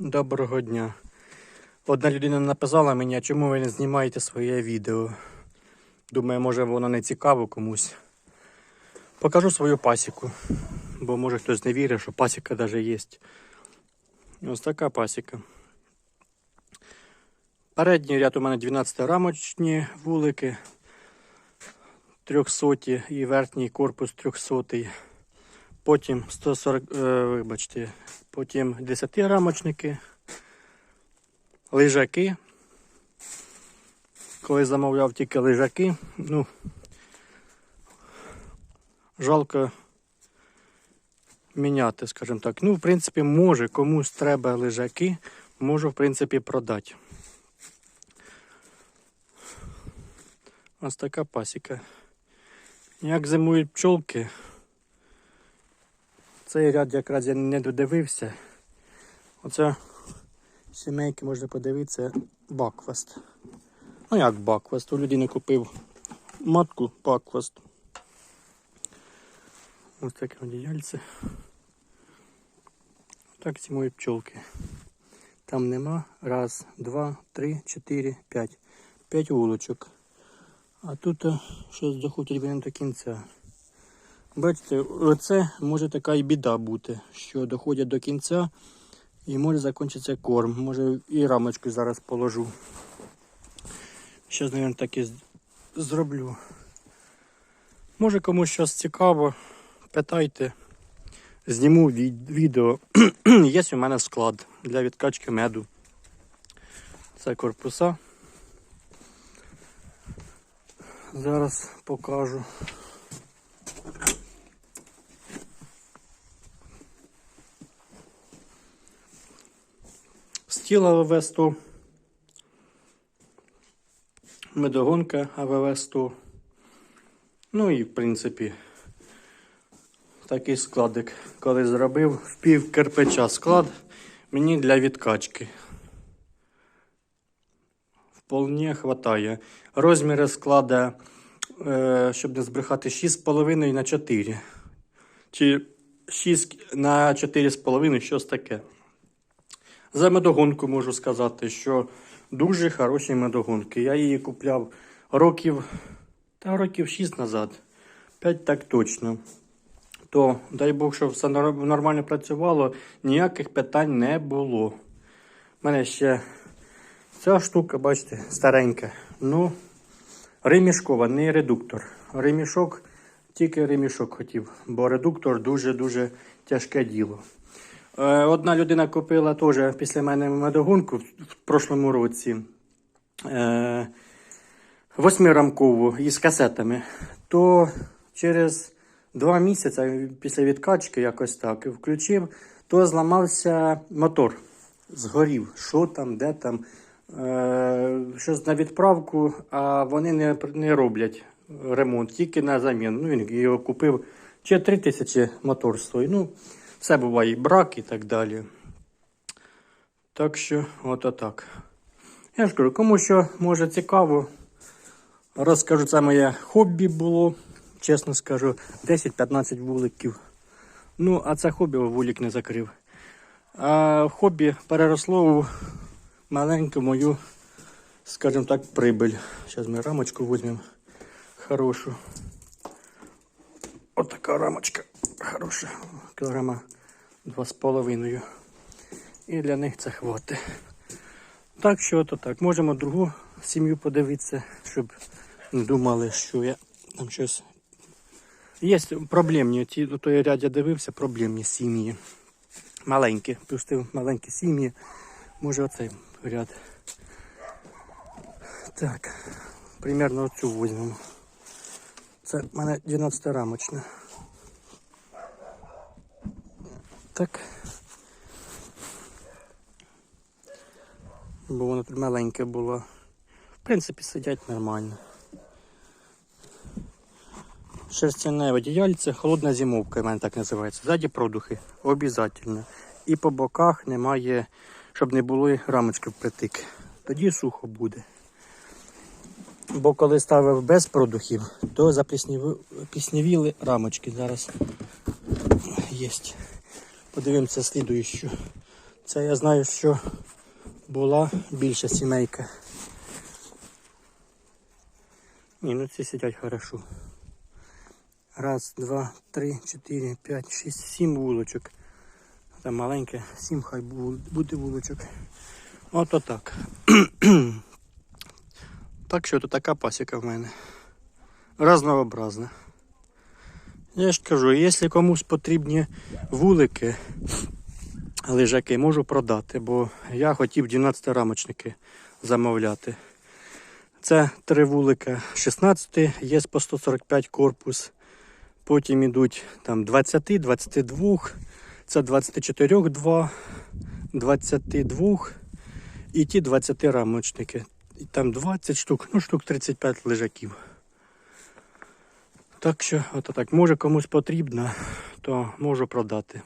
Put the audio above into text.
Доброго дня. Одна людина написала мені, а чому ви не знімаєте своє відео. Думаю, може воно не цікаво комусь. Покажу свою пасіку. Бо може хтось не вірить, що пасіка навіть є. Ось така пасіка. Передній ряд у мене 12 рамочні вулики. 300 і верхній корпус 300. Потім 140, е, вибачте, потім 10 рамочники, лежаки. Коли замовляв тільки лежаки, ну, жалко міняти, скажімо так. Ну, в принципі, може комусь треба лежаки, можу, в принципі, продати. Ось така пасіка. Як зимують пчолки, цей ряд якраз я не додивився. Оце сімейки можна подивитися баквест. Ну як баквест? У людини купив матку баквест. Ось таке одіяльце. Так зимують пчолки. Там нема. Раз, два, три, чотири, п'ять. П'ять вулочок. А тут е, щось доходить він до кінця. Бачите, оце може така і біда бути, що доходять до кінця і може закінчитися корм. Може і рамочку зараз положу. Зараз, мабуть, так і зроблю. Може комусь щось цікаво, питайте. Зніму від- відео. Є у мене склад для відкачки меду. Це корпуса. Зараз покажу. Стіла АВВ-100. Медогонка АВВ-100. Ну і в принципі такий складик, коли зробив в пів кирпича склад мені для відкачки. Вполне хватає. Розміри склада, е, щоб не збрехати, 6,5 на 4. Чи 6 на 4,5, щось таке. За медогонку можу сказати, що дуже хороші медогонки. Я її купляв років, та років 6 назад. 5 так точно. То дай Бог, щоб все нормально працювало, ніяких питань не було. У мене ще ця штука, бачите, старенька. Ну, ремішкова, не редуктор. Ремішок, тільки ремішок хотів, бо редуктор дуже-дуже тяжке діло. Е, Одна людина купила теж після мене медогонку в прошлому році. Е, восьмирамкову із касетами. То через два місяці після відкачки якось так включив, то зламався мотор. Згорів. Що там, де там. Е, щось на відправку, а вони не, не роблять ремонт, тільки на заміну. Ну, він його купив. Чи 3 тисячі мотор стоїть. Ну, все буває і брак і так далі. Так що, от отак. Я ж кажу, кому що може цікаво, розкажу, це моє хобі було, чесно скажу, 10-15 вуликів. Ну, а це хобі вулик не закрив. А хобі переросло у маленьку мою, скажімо так, прибиль. Зараз ми рамочку візьмемо хорошу. От така рамочка хороша, кілограма два з половиною. І для них це хватить. Так що то так. Можемо другу сім'ю подивитися, щоб не думали, що я там щось. Є проблемні, ті, до той ряд я дивився, проблемні сім'ї. Маленькі, пустив маленькі сім'ї. Може оцей ряд. Так, примерно оцю візьмемо. Це в мене 12 рамочна. Так. Бо воно тут маленьке було. В принципі, сидять нормально. Шерстяне одіяльце, холодна зимовка, в мене так називається. Ззаді продухи, обов'язково. І по боках немає, щоб не було рамочки впритик. Тоді сухо буде. Бо коли ставив без продухів, то запліснівіли рамочки. Зараз є. Подивимося слідуючу. Це я знаю, що була більша сімейка. Ні, ну ці сидять хорошо. Раз, два, три, чотири, п'ять, шість, сім вулочок. Там маленьке, сім хай буде вулочок. Ото так. так що то така пасіка в мене. Разнообразна. Я ж кажу, якщо комусь потрібні вулики, лежаки, можу продати, бо я хотів 12 рамочники замовляти. Це три вулика 16, є по 145 корпус. Потім ідуть там 20, 22, це 24 2, 22 і ті 20 рамочники. І там 20 штук, ну штук 35 лежаків. Так що, от так, може комусь потрібно, то можу продати.